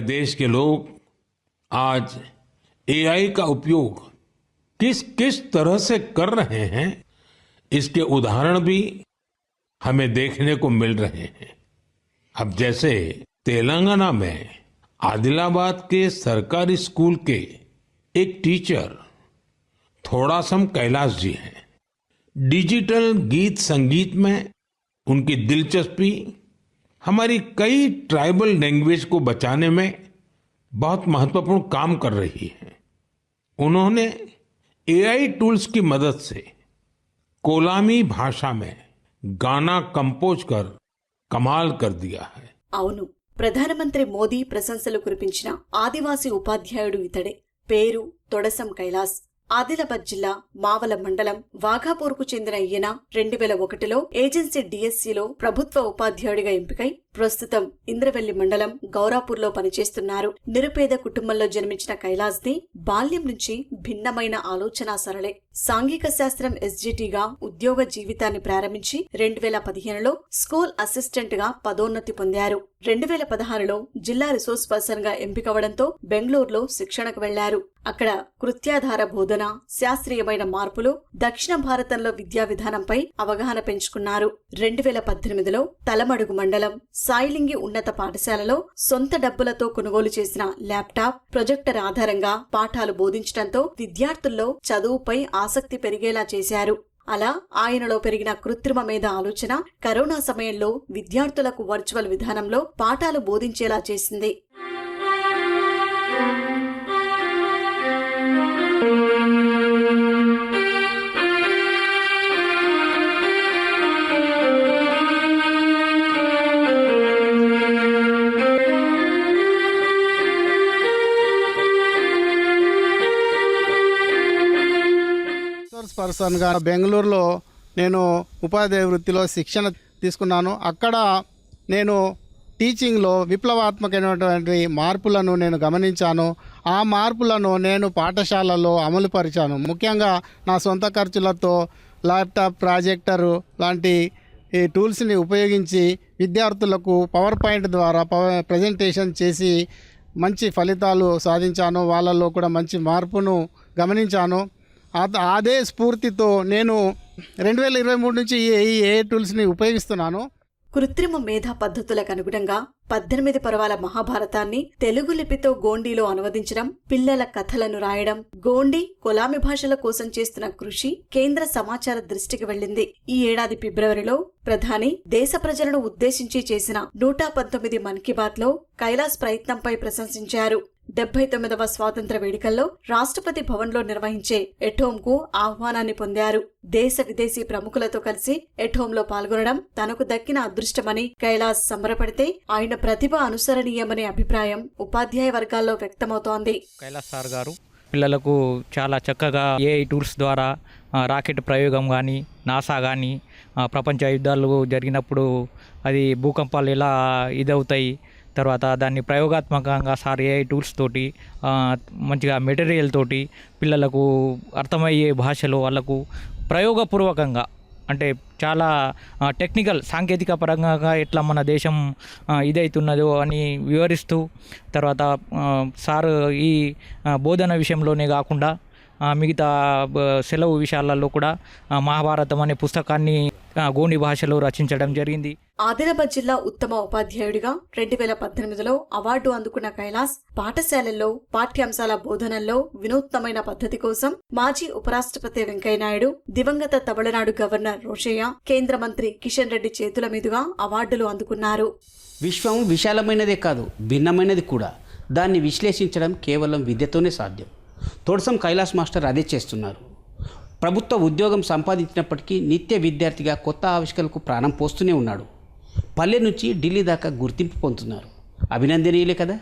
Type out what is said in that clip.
हमारे देश के लोग आज एआई का उपयोग किस किस तरह से कर रहे हैं, इसके उदाहरण भी हमें देखने को मिल रहे हैं। अब जैसे तेलंगाना में आदिलाबाद के सरकारी स्कूल के एक टीचर थोड़ासम कैलाश जी हैं। डिजिटल गीत संगीत में उनकी दिलचस्पी हमारी कई ट्राइबल लैंग्वेज को बचाने में बहुत महत्वपूर्ण काम कर रही है उन्होंने एआई टूल्स की मदद से कोलामी भाषा में गाना कंपोज कर कमाल कर दिया है అవును ప్రధానమంత్రి మోదీ ప్రశంసలు కురిపించిన ఆదివాసీ ఉపాధ్యాయుడు ఇతడే పేరు తొడసం కైలాస్ ఆదిలాబాద్ జిల్లా మావల మండలం వాఘాపూర్కు చెందిన ఈయన రెండు వేల ఒకటిలో ఏజెన్సీ డిఎస్సిలో ప్రభుత్వ ఉపాధ్యాయుడిగా ఎంపికై ప్రస్తుతం ఇంద్రవెల్లి మండలం గౌరాపూర్లో పనిచేస్తున్నారు. నిరుపేద కుటుంబంలో జన్మించిన కైలాస్ ది బాల్యం నుంచి భిన్నమైన ఆలోచన సరళే. సాంఘిక శాస్త్రం ఎస్జిటిగా ఉద్యోగ జీవితాన్ని ప్రారంభించి రెండు వేల పదిహేనులో స్కూల్ అసిస్టెంట్గా పదోన్నతి పొందారు. రెండు వేల పదహారులో జిల్లా రిసోర్స్ పర్సన్గా ఎంపికవడంతో బెంగళూరులో శిక్షణకు వెళ్ళారు. అక్కడ కృత్యాధార బోధన శాస్త్రీయమైన మార్పులు దక్షిణ భారతంలో విద్యా విధానంపై అవగాహన పెంచుకున్నారు. రెండు వేల పద్దెనిమిదిలో తలమడుగు మండలం సాయిలింగి ఉన్నత పాఠశాలలో సొంత డబ్బులతో కొనుగోలు చేసిన ల్యాప్టాప్ ప్రొజెక్టర్ ఆధారంగా పాఠాలు బోధించడంతో విద్యార్థుల్లో చదువుపై ఆసక్తి పెరిగేలా చేశారు. అలా ఆయనలో పెరిగిన కృత్రిమ మీద ఆలోచన కరోనా సమయంలో విద్యార్థులకు వర్చువల్ విధానంలో పాఠాలు బోధించేలా చేసింది. పర్సన్గా బెంగళూరులో నేను ఉపాధ్యాయ వృత్తిలో శిక్షణ తీసుకున్నాను. అక్కడ నేను టీచింగ్లో విప్లవాత్మకమైనటువంటి మార్పులను నేను గమనించాను. ఆ మార్పులను నేను పాఠశాలలో అమలుపరిచాను ముఖ్యంగా నా సొంత ఖర్చులతో ల్యాప్టాప్ ప్రాజెక్టరు లాంటి ఈ టూల్స్ని ఉపయోగించి విద్యార్థులకు పవర్ పాయింట్ ద్వారా పవర్ ప్రజెంటేషన్ చేసి మంచి ఫలితాలు సాధించాను. వాళ్ళలో కూడా మంచి మార్పును గమనించాను. అదే స్ఫూర్తితో నేను రెండు వేల ఇరవై మూడు నుంచి ఈ ఏ టూల్స్ని ఉపయోగిస్తున్నాను. కృత్రిమ మేధా పద్ధతులకు అనుగుణంగా పద్దెనిమిది పర్వాల మహాభారతాన్ని తెలుగు లిపితో గోండీలో అనువదించడం పిల్లల కథలను రాయడం గోండీ కొలామి భాషల కోసం చేస్తున్న కృషి కేంద్ర సమాచార దృష్టికి వెళ్ళింది. ఈ ఏడాది ఫిబ్రవరిలో ప్రధాని దేశ ప్రజలను ఉద్దేశించి చేసిన నూట పంతొమ్మిది మన్ కీ బాత్లో కైలాస్ ప్రయత్నంపై ప్రశంసించారు. డెబ్బై తొమ్మిదవ స్వాతంత్ర వేడుకల్లో రాష్ట్రపతి భవన్లో నిర్వహించే ఎటోమ్కు ఆహ్వానాన్ని పొందారు. దేశ విదేశీ ప్రముఖులతో కలిసి ఎటోమ్లో పాల్గొనడం తనకు దక్కిన అదృష్టమని కైలాస్ సంబరపడితే ఆయన ప్రతిభ అనుసరణీయమనే అభిప్రాయం ఉపాధ్యాయ వర్గాల్లో వ్యక్తమవుతోంది. కైలాస్ సార్ గారు పిల్లలకు చాలా చక్కగా ఏఐ టూల్స్ ద్వారా రాకెట్ ప్రయోగం కానీ నాసా కానీ ప్రపంచ యుద్ధాలు జరిగినప్పుడు అది భూకంపాలు ఎలా ఇదవుతాయి తర్వాత దాన్ని ప్రయోగాత్మకంగా సార్ ఏఐ టూల్స్ తోటి మంచిగా మెటీరియల్ తోటి పిల్లలకు అర్థమయ్యే భాషలో వాళ్ళకు ప్రయోగపూర్వకంగా అంటే చాలా టెక్నికల్ సాంకేతిక పరంగా ఎట్లా మన దేశం ఇదైతున్నదో అని వివరిస్తూ తర్వాత సార్ ఈ బోధన విషయంలోనే కాకుండా మిగతా సెలవు విషయాలలో కూడా మహాభారతం అనే పుస్తకాన్ని గోండి భాషలో రచించడం జరిగింది. ఆదిలాబాద్ జిల్లా ఉత్తమ ఉపాధ్యాయుడిగా రెండు వేల పద్దెనిమిదిలో అవార్డు అందుకున్న కైలాస్ పాఠశాలల్లో పాఠ్యాంశాల బోధనల్లో వినూత్నమైన పద్ధతి కోసం మాజీ ఉపరాష్ట్రపతి వెంకయ్యనాయుడు దివంగత తమిళనాడు గవర్నర్ రోషయ్య కేంద్ర మంత్రి కిషన్ రెడ్డి చేతుల మీదుగా అవార్డులు అందుకున్నారు. విశ్వం విశాలమైనదే కాదు భిన్నమైనది కూడా. దాన్ని విశ్లేషించడం కేవలం విద్యతోనే సాధ్యం. తోడసం కైలాస్ మాస్టర్ అదే చేస్తున్నారు. ప్రభుత్వ ఉద్యోగం సంపాదించినప్పటికీ నిత్య విద్యార్థిగా కొత్త ఆవిష్కరణకు ప్రాణం పోస్తూనే ఉన్నాడు. పల్లె నుంచి ఢిల్లీ దాకా గుర్తింపు పొందుతున్నారు. అభినందనీయులే కదా?